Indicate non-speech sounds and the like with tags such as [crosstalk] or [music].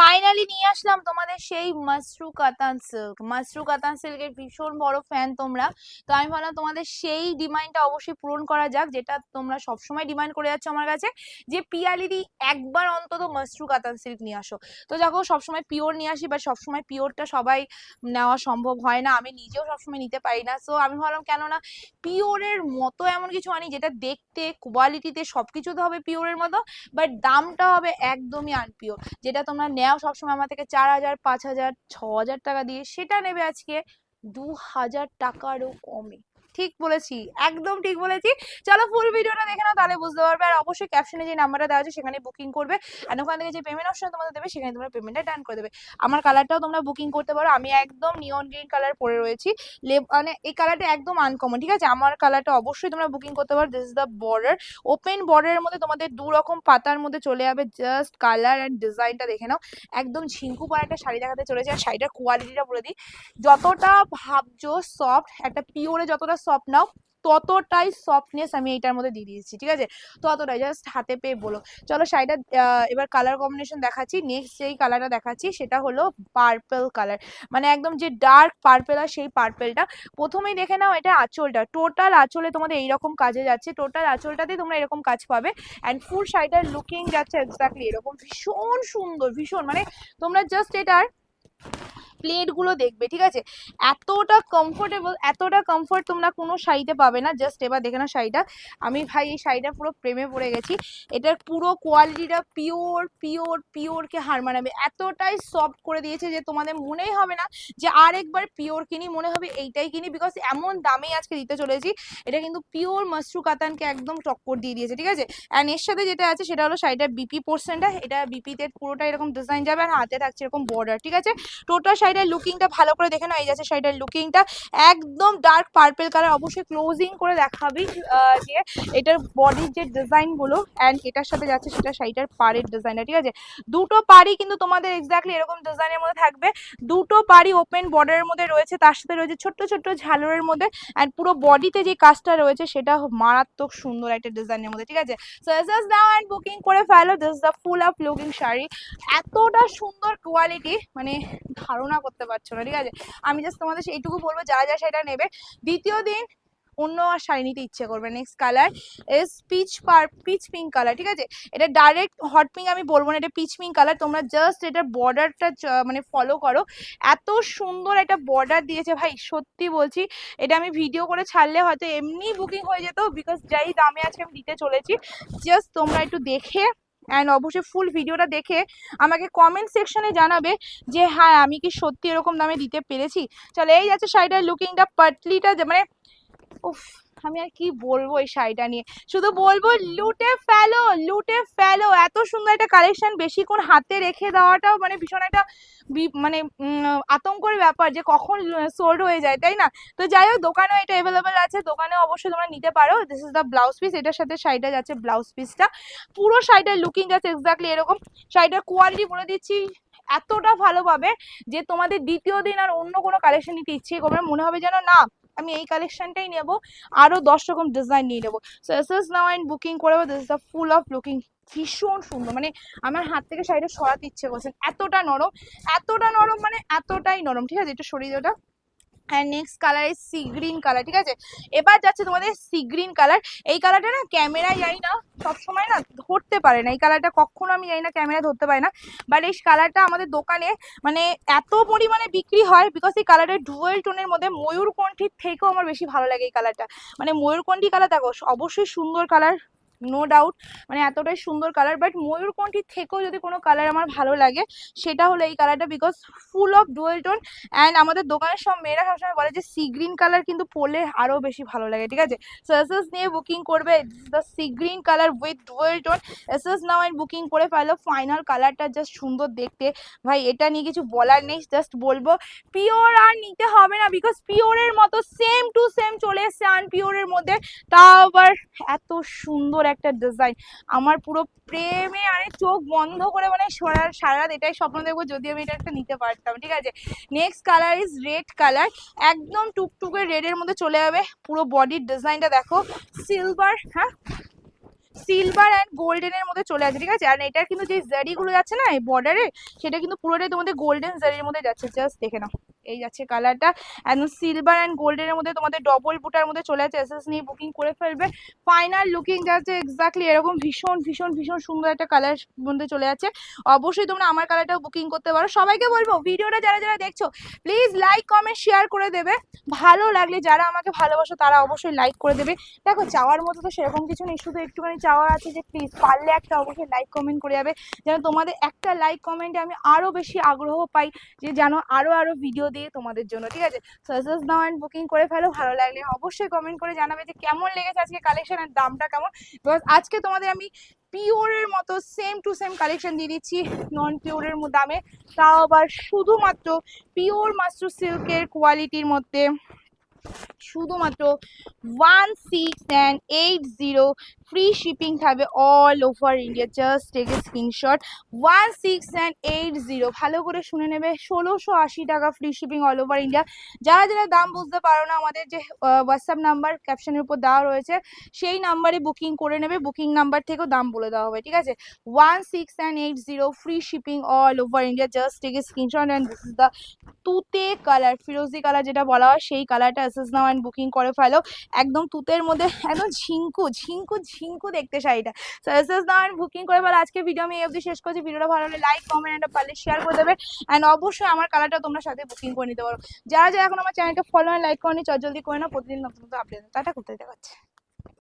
Finally নিয়ে আসলাম তোমাদের সেই মাসরু কাতান সিল্ক মাসরু কাতান সিল্কের ভীষণ বড় ফ্যান তোমরা। তো আমি ভাবলাম তোমাদের সেই ডিমান্ডটা অবশ্যই পূরণ করা যাক, যেটা তোমরা সবসময় ডিমান্ড করে যাচ্ছ আমার কাছে, যে পিয়ালিদি একবার অন্তত মাসরু কাতান সিল্ক নিয়ে আসো। তো দেখো, সবসময় পিওর নিয়ে আসি বা সবসময় পিওরটা সবাই নেওয়া সম্ভব হয় না। আমি নিজেও সবসময় নিতে পারি না। সো আমি ভাবলাম, কেননা পিওরের মতো এমন কিছু আনি যেটা দেখতে কোয়ালিটিতে সবকিছুতে হবে পিওরের মতো বাট দামটা হবে একদমই আনপিওর যেটা তোমরা নেও সবসময় আমার থেকে চার হাজার, পাঁচ হাজার, ছ হাজার টাকা দিয়ে, সেটা নেবে আজকে দু হাজার টাকারও কমে। ঠিক বলেছি, একদম ঠিক বলেছি। চলো ফুল ভিডিওটা দেখে নাও, তাহলে বুঝতে পারবে। আর অবশ্যই ক্যাপশনে যে নাম্বারটা দেওয়া আছে, সেখানে বুকিং করবে। আর ওখান থেকে যে পেমেন্ট অপশন তোমাদের দেবে, সেখানে তোমরা পেমেন্টটা ডান করে দেবে। আমার কালারটাও তোমরা বুকিং করতে পারো। আমি একদম নিয়ন গ্রিন কালার পরে রয়েছি। মানে এই কালারটা একদম আনকমন ঠিক আছে? আমার কালারটা অবশ্যই তোমরা বুকিং করতে পারো। This is the border open বর্ডারের মধ্যে তোমাদের দু রকম পাতার মধ্যে চলে যাবে। জাস্ট কালার অ্যান্ড ডিজাইনটা দেখে নাও। একদম ঝিঙ্কু পাড়া একটা শাড়ি দেখাতে চলেছে। আর শাড়িটার কোয়ালিটিটা বলে দিই। যতটা ভাবছ সফট একটা পিওরে যতটা সফট নাও ততটাই সফটনেস আমি এইটার মধ্যে দিয়ে দিয়েছি, ঠিক আছে? ততটাই জাস্ট হাতে পেয়ে বলো। চলো শাড়িটা এবার কালার কম্বিনেশন দেখাচ্ছি নেক্সট যেই কালারটা দেখাচ্ছি সেটা হলো পার্পেল কালার মানে একদম যে ডার্ক পার্পেল আর সেই পার্পেলটা প্রথমেই দেখে নাও এটা আঁচলটা। টোটাল আঁচলে তোমাদের এইরকম কাজে যাচ্ছে টোটাল আঁচলটাতেই তোমরা এরকম কাজ পাবে। অ্যান্ড ফুল শাড়িটার লুকিং যাচ্ছে এক্স্যাক্টলি এরকম, ভীষণ সুন্দর, ভীষণ। মানে তোমরা জাস্ট এটার প্লেটগুলো দেখবে, ঠিক আছে? এতটা কমফোর্টেবল এতটা কমফোর্ট তোমরা কোনো শাড়িতে পাবে না। জাস্ট এবার দেখে না শাড়িটা। আমি ভাই এই শাড়িটা পুরো প্রেমে পড়ে গেছি। এটার পুরো কোয়ালিটিটা পিওর পিওর পিওরকে হার মানাবে। এতটাই সফট করে দিয়েছে যে তোমাদের মনেই হবে না যে আরেকবার পিওর কিনি, মনে হবে এইটাই কিনি। বিকজ এমন দামেই আজকে দিতে চলেছি। এটা কিন্তু পিওর মাশরু কাতানকে একদম টক্কর দিয়ে দিয়েছে, ঠিক আছে? অ্যান্ড এর সাথে যেটা আছে সেটা হলো শাড়িটার বিপি পোর্শনটা এটা বিপিতে পুরোটা এরকম ডিজাইন যাবে আর হাতে থাকছে এরকম বর্ডার ঠিক আছে? টোটাল শাড়িটার লুকিংটা ভালো করে দেখে নাও, এই যাচ্ছে শাড়িটার লুকিংটা একদম ডার্ক পার্পেল কালার অবশ্যই ক্লোজিং করে দেখাবি যে এটার বডির যে ডিজাইনগুলো অ্যান্ড এটার সাথে যাচ্ছে সেটা শাড়িটার পাড়ের ডিজাইনটা ঠিক আছে? দুটো পাড়ি কিন্তু তোমাদের এক্স্যাক্টলি এরকম ডিজাইনের মধ্যে থাকবে, দুটো পাড়ি ওপেন বর্ডারের মধ্যে রয়েছে, তার সাথে রয়েছে ছোট্ট ছোট্ট ঝালরের মধ্যে অ্যান্ড পুরো বডিতে যে কাজটা রয়েছে সেটা মারাত্মক সুন্দর একটা ডিজাইনের মধ্যে, ঠিক আছে? So S S now and booking করে ফেলো this the full of looking sari, এতটা সুন্দর কোয়ালিটি মানে ধারণা করতে পারছ না, ঠিক আছে? আমি জাস্ট তোমাদের এইটুকু বলব, যারা যা সেটা নেবে। দ্বিতীয় দিন অন্য আর শাড়ি নিতে ইচ্ছে করবে next colour is peach per peach pink colour ঠিক আছে? এটা ডাইরেক্ট হট পিঙ্ক আমি বলব না, এটা পিচ পিঙ্ক কালার তোমরা জাস্ট এটার বর্ডারটা মানে ফলো করো। এত সুন্দর একটা বর্ডার দিয়েছে ভাই, সত্যি বলছি। এটা আমি ভিডিও করে ছাড়লে হয়তো এমনি বুকিং হয়ে যেত বিকজ যাই দামে আজকে আমি দিতে চলেছি। জাস্ট তোমরা একটু দেখে অ্যান্ড অবশ্যই ফুল ভিডিওটা দেখে আমাকে কমেন্ট সেকশনে জানাবে যে হ্যাঁ আমি কি সত্যি এরকম দামে দিতে পেরেছি? চলো, এই যাচ্ছে শাড়িটার লুকিংটা পাটলিটা মানে উফ। আমি আর কি বলব এই শাড়িটা নিয়ে? শুধু বলব লুটে ফেলো লুটে ফেলো। এত সুন্দর একটা কালেকশন বেশিক্ষণ হাতে রেখে দেওয়াটাও মানে ভীষণ একটা মানে আতঙ্কের ব্যাপার যে কখন সোল্ড হয়ে যায়, তাই না? তো যাই হোক, দোকানেও এটা অ্যাভেলেবেল আছে। দোকানে অবশ্যই তোমরা নিতে পারো। This is the blouse piece এটার সাথে শাড়িটা যাচ্ছে ব্লাউজ পিসটা পুরো শাড়িটার লুকিং যাচ্ছে এক্স্যাক্টলি এরকম। শাড়িটার কোয়ালিটি বলে দিচ্ছি, এতটা ভালো পাবে যে তোমাদের দ্বিতীয় দিন আর অন্য কোনো কালেকশন নিতে ইচ্ছে করবে মনে হবে যেন না আমি এই কালেকশনটাই নেব। আরও দশ রকম ডিজাইন নিয়ে নেব। So S S now and booking করে this the full of looking ভীষণ সুন্দর। মানে আমার হাত থেকে শাড়িটা সরাতে ইচ্ছে করছেন এতটা নরম এতটা নরম মানে এতটাই নরম। ঠিক আছে? এটা। শরীরটা and next colour is sea green colour ঠিক আছে? এবার যাচ্ছে তোমাদের সি গ্রিন কালার এই কালারটা না ক্যামেরায় যাই না, সবসময় না ধরতে পারে না। এই কালারটা কখনো আমি জানি না ক্যামেরা ধরতে পারে না। বাট এই কালারটা আমাদের দোকানে মানে এত পরিমাণে বিক্রি হয় বিকজ এই কালারের ডুয়েল টোনের মধ্যে ময়ূরকণ্ঠীর থেকেও আমার বেশি ভালো লাগে এই কালারটা মানে ময়ূরকণ্ঠী কালার দেখো, অবশ্যই সুন্দর কালার নো ডাউট মানে এতটাই সুন্দর কালার বাট ময়ূরকণ্ঠীর থেকেও যদি কোনো কালার আমার ভালো লাগে, সেটা হলো এই কালারটা because full of dual tone and আমাদের দোকানের সব মেয়েরা সবসময় বলে যে সি গ্রিন কালার কিন্তু পরলে আরও বেশি ভালো লাগে ঠিক আছে? সো এসএস নিয়ে বুকিং করবে the sea green colour with dual tone SS now and booking করে ফেলো ফাইনাল কালারটা জাস্ট সুন্দর দেখতে। ভাই, এটা নিয়ে কিছু বলার নেই জাস্ট বলব পিওর আর নিতে হবে না বিকজ পিওরের মতো সেম টু সেম চলে এসছে আনপিওরের মধ্যে। তাও আবার এত সুন্দর একটা ডিজাইন আমার পুরো প্রেমে আরে চোখ বন্ধ করে মানে সারা সারা এটাই স্বপ্ন দেখব যদি আমি এটা একটা নিতে পারতাম, ঠিক আছে? Next colour is red colour একদম টুকটুকে রেডের মধ্যে চলে যাবে। পুরো বডির ডিজাইনটা দেখো। সিলভার হ্যাঁ? সিলভার অ্যান্ড গোল্ডেনের মধ্যে চলে আসে ঠিক আছে? আর এটার কিন্তু যে জারি গুলো যাচ্ছে না বর্ডারে সেটা কিন্তু পুরোটাই তোমাদের গোল্ডেন জারির মধ্যে যাচ্ছে। জাস্ট দেখে নাও। এই যাচ্ছে কালারটা। একদম সিলভার অ্যান্ড গোল্ডেনের মধ্যে তোমাদের ডবল বুটার মধ্যে চলে আছে এসএস নিয়ে বুকিং করে ফেলবে। ফাইনাল লুকিং যাচ্ছে এক্স্যাক্টলি এরকম ভীষণ ভীষণ ভীষণ সুন্দর একটা কালার মধ্যে চলে যাচ্ছে অবশ্যই তোমরা আমার কালারটাও বুকিং করতে পারো। সবাইকে বলব, ভিডিওটা যারা যারা দেখছ প্লিজ লাইক কমেন্ট শেয়ার করে দেবে। ভালো লাগলে যারা আমাকে ভালোবাসো, তারা অবশ্যই লাইক করে দেবে। দেখো, চাওয়ার মতো তো সেরকম কিছু নেই। শুধু একটুখানি চাওয়ার আছে যে প্লিজ পারলে একটা অবশ্যই লাইক কমেন্ট করে যাবে। যেন তোমাদের একটা লাইক কমেন্টে আমি আরও বেশি আগ্রহ পাই। যে যেন আরও আরও ভিডিও দিয়ে তোমাদের জন্য, ঠিক আছে? সাজেস দাও অ্যান্ড বুকিং করে ফেলো, ভালো লাগলে অবশ্যই কমেন্ট করে জানাবে যে কেমন লেগেছে আজকে কালেকশনের দামটা কেমন। বিকজ আজকে তোমাদের আমি পিওরের মতো সেম টু সেম কালেকশন দিয়ে দিচ্ছি নন পিওরের দামে। তাও আবার শুধুমাত্র পিওর মাস্টার সিল্কের কোয়ালিটির মধ্যে শুধুমাত্র one six and eight zero free shipping থাকবে all over India just a screenshot one six and eight zero ভালো করে শুনে নেবে, ষোলোশো আশি টাকা free shipping all over India যারা যারা দাম বুঝতে পারো না, আমাদের যে হোয়াটসঅ্যাপ নাম্বার ক্যাপশনের উপর দেওয়া রয়েছে, সেই নাম্বারে বুকিং করে নেবে বুকিং নাম্বার থেকেও দাম বলে দেওয়া হবে, ঠিক আছে? One six and eight zero free shipping all over India just take screenshot and this is the তুতে কালার ফিরোজি কালার যেটা বলা হয়, সেই কালারটা এসএস নাও অ্যান্ড বুকিং করে ফেলো। একদম তুতের মধ্যে [laughs] একদম ঝিঙ্কু ঝিঙ্কু ঝিঙ্কু দেখতে শাড়িটা। এস নাও অ্যান্ড বুকিং করে ফেলো। আজকে ভিডিও আমি এই অবধি শেষ করছি। ভিডিওটা ভালো হলে লাইক কমেন্ট একটা পারলে শেয়ার করে দেবে। অ্যান্ড অবশ্যই আমার কালারটা তোমরা সাথে বুকিং করে নিতে পারো। যারা যারা এখন আমার চ্যানেলকে ফলো অ্যান্ড লাইক করনি, চট জলদি করে না প্রতিদিন নতুন নতুন আপডেট টাটা করতে দেখাচ্ছে